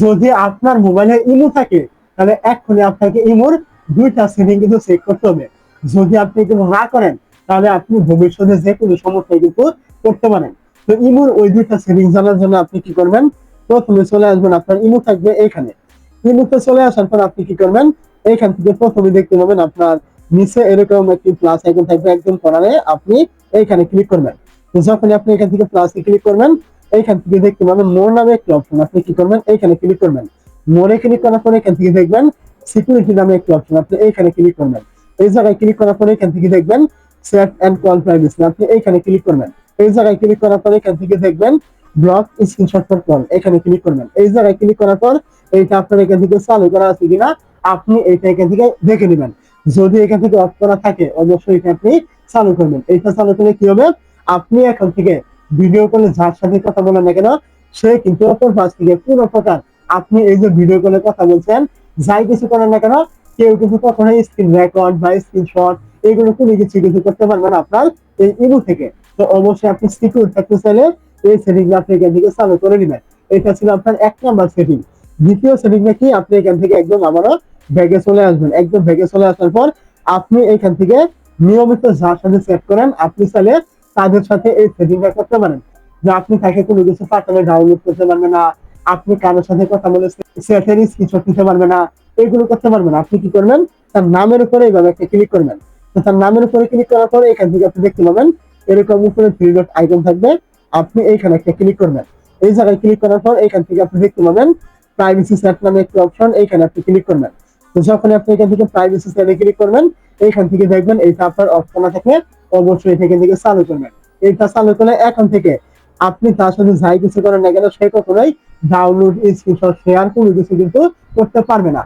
যদি আপনার মোবাইলে ইমো থাকে, তাহলে এক্ষুনি আপনাকে ইমোর দুইটা সেটিং কিন্তু চেক করতে হবে। যদি আপনি কিন্তু না করেন, তাহলে আপনি ভবিষ্যতে যে কোনো সমস্যায় কিন্তু করতে পারেন। তো ইমোর ওই দুইটা সেটিং জানার জন্য আপনি কি করবেন? প্রথমে চলে আসবেন আপনার ইমো থাকবে এখানে। ইমোতে চলে আসার পর আপনি কি করবেন? এখান থেকে প্রথমে দেখতে পাবেন আপনার নিচে এরকম একটি প্লাস আইকন থাকবে একদম কর্নারে আপনি এইখানে ক্লিক করবেন। যখন আপনি এখান থেকে প্লাসে ক্লিক করবেন এইখান থেকে দেখতে পাবেন মোর নামে একটি অপশন আপনি কি করবেন? এইখানে ক্লিক করবেন। মোরে ক্লিক করার পরে এখান থেকে দেখবেন সিকিউরিটি নামে একটি অপশন আপনি এইখানে ক্লিক করবেন। এই জায়গায় ক্লিক করার পরে এখান থেকে দেখবেন সেট এন্ড কল প্রাইভেসি আপনি এইখানে ক্লিক করবেন। এই জায়গায় ক্লিক করার পরে এখান থেকে দেখবেন ব্লক স্ক্রিনশট ফর কল এখানে ক্লিক করবেন। এই জায়গায় ক্লিক করার পর এইটা আপনার এখান থেকে চালু করা আছে কিনা, আপনি এইটা এখান থেকে দেখে নেবেন। যদি এখান থেকে অফ করা থাকে, অবশ্যই এটা আপনি চালু করবেন। এইটা চালু করলে কি হবে? আপনি এখন থেকে ভিডিও কলে যার সাথে কথা বলেন না কেন, সে কিন্তু অপর পাশ থেকে পুরো প্রকার আপনি এই যে ভিডিও কলে কথা বলছেন, যাই কিছু করেন না কেন, কেউ কিন্তু কখনোই স্ক্রিন রেকর্ড বা স্ক্রিনশট এগুলো কোনো কিছু কিছু করতে পারবে না আপনার এই ইমো থেকে। তো অবশ্যই আপনি সিকিউর থাকতে চাইলে এই সেটিং আপনি এখান থেকে চালু করে নেবেন। এটা ছিল আপনার এক নাম্বার সেটিং দ্বিতীয় সেটিং কি আপনি এখান থেকে একদম আবারও ব্যাগে চলে আসবেন। একদম ব্যাগে চলে আসার পর আপনি এখান থেকে নিয়মিত যার সাথে সেট করেন, আপনি চাইলে তাদের সাথে এই সেটিংটা করতে পারেন। যে আপনি তাকে কোনো কিছু পাঠালে ডাউনলোড করতে পারবে না, আপনি কারোর সাথে কথা বলে সেটের স্ক্রিনশট নিতে পারবে না, এগুলো করতে পারবেন আপনি কি করবেন? তার নামের উপরে এইভাবে একটা ক্লিক করবেন। তার নামের উপরে ক্লিক করার পরে এখান থেকে আপনি দেখতে পাবেন, এরকম উপরে থ্রি ডট আইকন থাকবে। আপনি এইখানে একটা ক্লিক করবেন। এই জায়গায় ক্লিক করার পর এখান থেকে আপনি দেখতে পাবেন প্রাইভেসি সেট নামে একটি অপশন এইখানে আপনি ক্লিক করবেন। যখন আপনি এখান থেকে প্রাইভেসি সেটে ক্লিক করবেন, এইখান থেকে দেখবেন এইটা আপনার করা থাকে অবশ্যই থেকে থেকে চালু করবেন। এটা চালু করলে এখন থেকে আপনি তার সাথে যাই কিছু করেন না কেন, সে কখনোই ডাউনলোড স্ক্রিনশট শেয়ার কোনো কিছু কিন্তু করতে পারবে না।